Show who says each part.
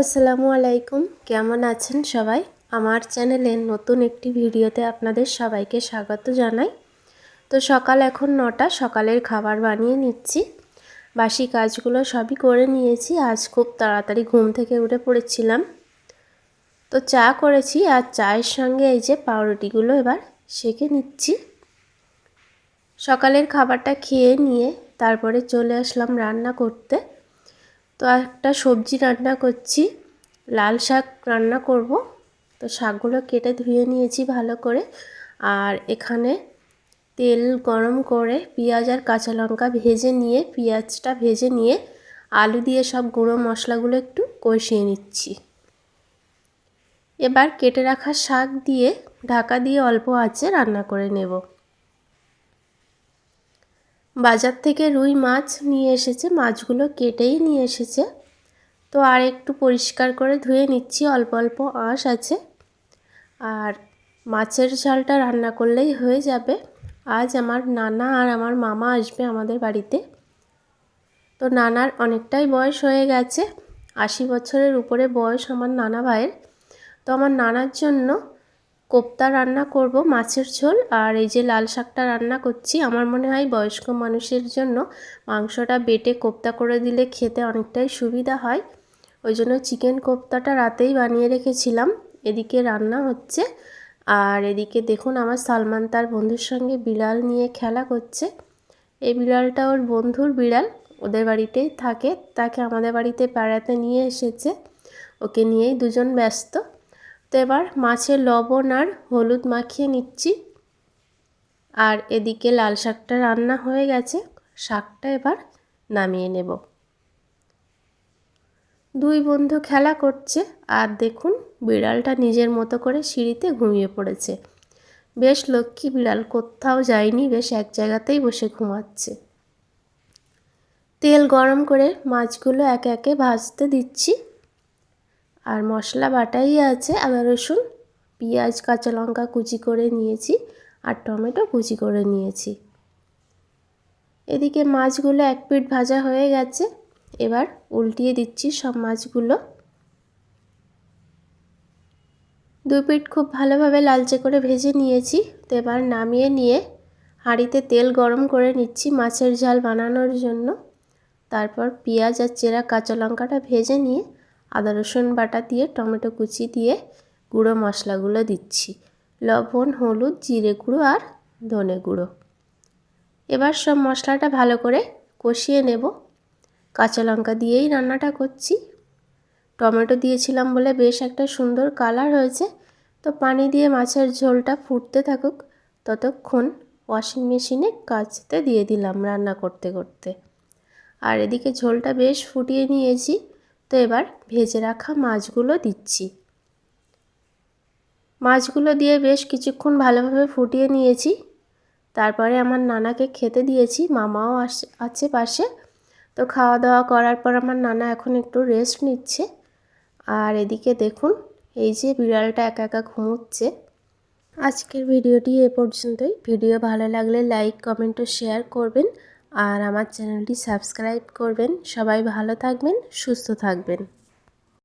Speaker 1: আসসালামু আলাইকুম। কেমন আছেন সবাই? আমার চ্যানেলে নতুন একটি ভিডিওতে আপনাদের সবাইকে স্বাগত জানাই। তো সকাল এখন নটা, সকালের খাবার বানিয়ে নিচ্ছি। বাসি কাজগুলো সবই করে নিয়েছি। আজ খুব তাড়াতাড়ি ঘুম থেকে উঠে পড়েছিলাম। তো চা করেছি আর চায়ের সঙ্গে এই যে পাউরুটিগুলো এবার সেঁকে নিচ্ছি। সকালের খাবারটা খেয়ে নিয়ে তারপরে চলে আসলাম রান্না করতে। তো একটা সবজি রান্না করছি। লাল শাক রান্না করব। তো শাকগুলো কেটে ধুয়ে নিয়েছি ভালো করে। আর এখানে তেল গরম করে পেঁয়াজ আর কাঁচা লঙ্কা ভেজে নিয়ে, পেঁয়াজটা ভেজে নিয়ে আলু দিয়ে সব গুঁড়ো মশলাগুলো একটু কষিয়ে নিচ্ছি। এবার কেটে রাখা শাক দিয়ে ঢাকা দিয়ে অল্প আঁচে রান্না করে নেব। বাজার থেকে রুই মাছ নিয়ে এসেছে, মাছগুলো কেটেই নিয়ে এসেছে। তো আর একটু পরিষ্কার করে ধুয়ে নিচ্ছি, অল্প অল্প আঁশ আছে। আর মাছের ঝালটা রান্না করলেই হয়ে যাবে। আজ আমার নানা আর আমার মামা আসবে আমাদের বাড়িতে। তো নানার অনেকটাই বয়স হয়ে গেছে, আশি বছরের উপরে বয়স আমার নানা ভাইয়ের। তো আমার নানার জন্য কোপ্তা রান্না করব, মাছের ঝোল আর এই যে লাল শাকটা রান্না করছি। আমার মনে হয় বয়স্ক মানুষের জন্য মাংসটা বেটে কোপ্তা করে দিলে খেতে অনেকটাই সুবিধা হয়। ওই জন্য চিকেন কোপ্তাটা রাতেই বানিয়ে রেখেছিলাম। এদিকে রান্না হচ্ছে আর এদিকে দেখুন আমার সালমান তার বন্ধুর সঙ্গে বিড়াল নিয়ে খেলা করছে। এই বিড়ালটা ওর বন্ধুর বিড়াল ওদের বাড়িতেই থাকে, তাকে আমাদের বাড়িতে বেড়াতে নিয়ে এসেছে। ওকে নিয়েই দুজন ব্যস্ত। তো এবার মাছের লবণ আর হলুদ মাখিয়ে নিচ্ছি। আর এদিকে লাল শাকটা রান্না হয়ে গেছে। শাকটা এবার নামিয়ে নেব। দুই বন্ধু খেলা করছে। আর দেখুন, বিড়ালটা নিজের মতো করে সিঁড়িতে ঘুমিয়ে পড়েছে। বেশ লক্ষ্মী বিড়াল, কোথাও যায়নি, বেশ এক জায়গাতেই বসে ঘুমাচ্ছে। তেল গরম করে মাছগুলো একে একে ভাজতে দিচ্ছি। আর মশলা বাটাই আছে, আদা, রসুন, পেঁয়াজ, কাঁচা লঙ্কা কুচি করে নিয়েছি আর টমেটো কুচি করে নিয়েছি। এদিকে মাছগুলো এক পিট ভাজা হয়ে গেছে, এবার উল্টিয়ে দিচ্ছি সব মাছগুলো। দুই পিট খুব ভালোভাবে লালচে করে ভেজে নিয়েছি, তো এবার নামিয়ে নিয়ে হাঁড়িতে তেল গরম করে নিচ্ছি মাছের ঝাল বানানোর জন্য। তারপর পেঁয়াজ আর চেরা কাঁচা লঙ্কাটা ভেজে নিয়ে আদা, রসুন বাটা দিয়ে, টমেটো কুচি দিয়ে গুঁড়ো মশলাগুলো দিচ্ছি। লবণ, হলুদ, জিরে গুঁড়ো আর ধনে গুঁড়ো। এবার সব মশলাটা ভালো করে কষিয়ে নেব। কাঁচা লঙ্কা দিয়েই রান্নাটা করছি। টমেটো দিয়েছিলাম বলে বেশ একটা সুন্দর কালার হয়েছে। তো পানি দিয়ে মাছের ঝোলটা ফুটতে থাকুক, ততক্ষণ ওয়াশিং মেশিনে কাচতে দিয়ে দিলাম রান্না করতে করতে। আর এদিকে ঝোলটা বেশ ফুটিয়ে নিয়েছি। তো এবার ভেজে রাখা মাছগুলো দিচ্ছি। মাছগুলো দিয়ে বেশ কিছুক্ষণ ভালোভাবে ফুটিয়ে নিয়েছি। তারপরে আমার নানাকে খেতে দিয়েছি, মামাও আছে পাশে। তো খাওয়া দাওয়া করার পর আমার নানা এখন একটু রেস্ট নিচ্ছে। আর এদিকে দেখুন, এই যে বিড়ালটা একা একা ঘুমোচ্ছে। আজকের ভিডিওটি এ পর্যন্তই। ভিডিও ভালো লাগলে লাইক কমেন্ট ও শেয়ার করবেন। আর আমার চ্যানেলটি সাবস্ক্রাইব করবেন। সবাই ভালো থাকবেন সুস্থ থাকবেন।